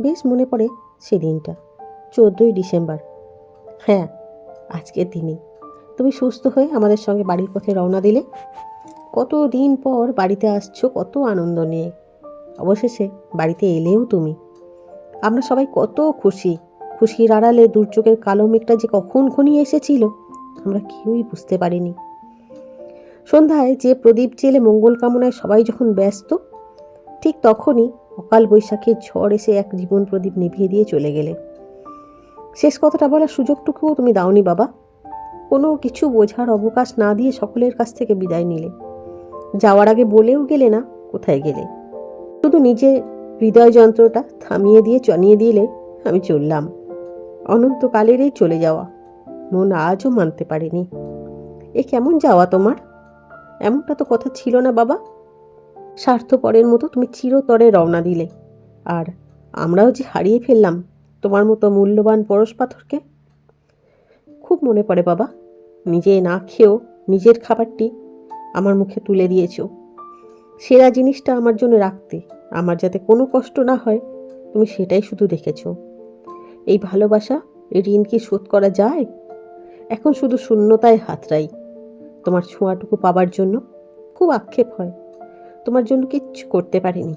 বেশ মনে পড়ে সেদিনটা, চোদ্দোই ডিসেম্বর। হ্যাঁ আজকের দিনে তুমি সুস্থ হয়ে আমাদের সঙ্গে বাড়ির পথে রওনা দিলে? কত দিন পর বাড়িতে আসছো, কত আনন্দ নিয়ে। অবশেষে বাড়িতে এলেও তুমি। আমরা সবাই কত খুশি। খুশির আড়ালে দুর্যোগের কালো মেঘটা যে কখন ঘনিয়ে এসেছিল, আমরা কেউই বুঝতে পারিনি। সন্ধ্যায় যে প্রদীপ জেলে মঙ্গল কামনায় সবাই যখন ব্যস্ত, ঠিক তখনই অকাল বৈশাখের ঝড় এসে এক জীবন প্রদীপ নিভিয়ে দিয়ে চলে গেলে। শেষ কথাটা বলার সুযোগটুকুও তুমি দাওনি বাবা। কোনো কিছু বোঝার অবকাশ না দিয়ে সকলের কাছ থেকে বিদায় নিলে। যাওয়ার আগে বলেও গেলে না, কোথায় গেলে? শুধু নিজে হৃদয় যন্ত্রটা থামিয়ে দিয়ে চনিয়ে দিলে আমি চললাম। অনন্তকালেরই চলে যাওয়া, মন আজও মানতে পারেনি। এ কেমন যাওয়া তোমার? এমনটা তো কথা ছিল না বাবা। স্বার্থপরের মতো তুমি চিরতরে রওনা দিলে। আর আমরাও যে হারিয়ে ফেললাম, তোমার মতো মূল্যবান পরশ পাথরকে? খুব মনে পড়ে বাবা, নিজে না খেয়েও নিজের খাবারটি আমার মুখে তুলে দিয়েছ। সেরা জিনিসটা আমার জন্য রাখতে, আমার যাতে কোনো কষ্ট না হয়, তুমি সেটাই শুধু দেখেছ। এই ভালোবাসা ঋণ কি শোধ করা যায়? এখন শুধু শূন্যতায় হাতড়াই। তোমার ছোঁয়াটুকু পাবার জন্য খুব আক্ষেপ হয়। তোমার জন্য কিচ্ছু করতে পারিনি।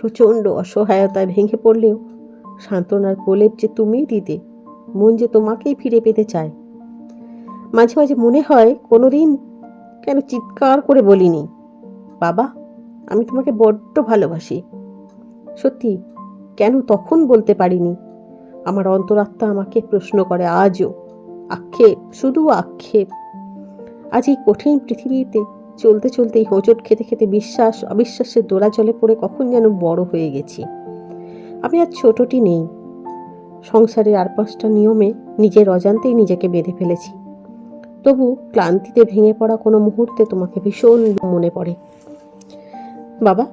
প্রচণ্ড অসহায়তায় ভেঙে পড়লেও সান্ত্বনার প্রলেপ যে তুমিই দিতে, মন যে তোমাকেই ফিরে পেতে চায়। মাঝে মাঝে মনে হয় কোনোদিন কেন চিৎকার করে বলিনি, বাবা, আমি তোমাকে বড্ড ভালোবাসি। সত্যি, কেন তখন বলতে পারিনি? আমার অন্তরাত্মা আমাকে প্রশ্ন করে আজও। আক্ষেপ, শুধু আক্ষেপ। আজ এই কঠিন পৃথিবীতে চলতে চলতে এই হোঁচট খেতে খেতে বিশ্বাস, অবিশ্বাসের দোলাচলে পড়ে কখন যেন বড় হয়ে গেছি। আমি আর ছোটটি নেই। সংসারের আর পাঁচটা নিয়মে নিজের অজান্তেই নিজেকে বেঁধে ফেলেছি। তবু ক্লান্তিতে ভেঙে পড়া কোনো মুহূর্তে তোমাকে ভীষণ মনে পড়ে। বাবা,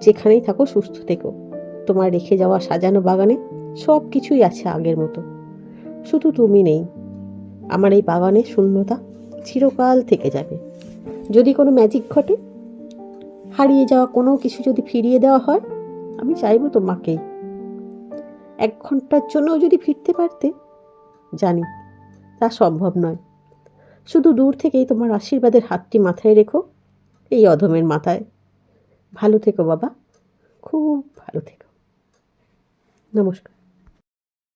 যেখানেই থাকো সুস্থ থেকো। তোমার রেখে যাওয়া সাজানো বাগানে সব কিছুই আছে আগের মতো। শুধু তুমি নেই। আমার এই বাগানে শূন্যতা চিরকাল থেকে যাবে। যদি কোনো ম্যাজিক ঘটে, হারিয়ে যাওয়া কোনো কিছু যদি ফিরিয়ে দেওয়া হয়, আমি চাইব তোমাকেই এক ঘণ্টার জন্যও যদি ফিরতে পারতে, জানি তা সম্ভব নয়। শুধু দূর থেকেই তোমার আশীর্বাদের হাতটি মাথায় রেখো, এই অধমের মাথায়। ভালো থেকো বাবা, খুব ভালো থেকো। নমস্কার।